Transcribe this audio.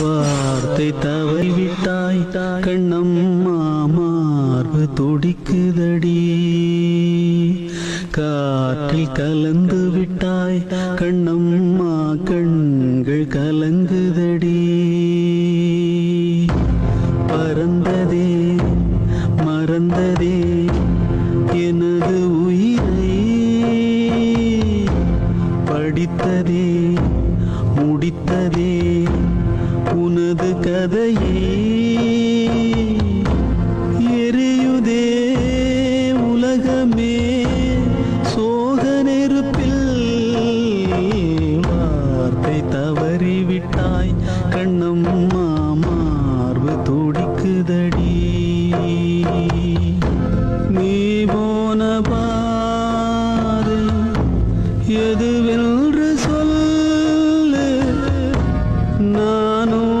வார்த்தை தவறி விட்டாய் கண்ணம்மா மார்பு துடிக்குதடி. காற்றில் கலந்து விட்டாய் கண்ணம்மா கண்கள் கலங்குதடி. பறந்ததே மறந்ததே எனது உயிரை. படித்ததே முடித்ததே உனது கதையே எரியுதே உலகமே சோக நெருப்பில் வார்த்தை தவறிவிட்டாய் கண்ணம்மா மார்பு துடிக்குதடி. நீ போன பாதை எதுவென்று சொல்லு நான் ನಾನು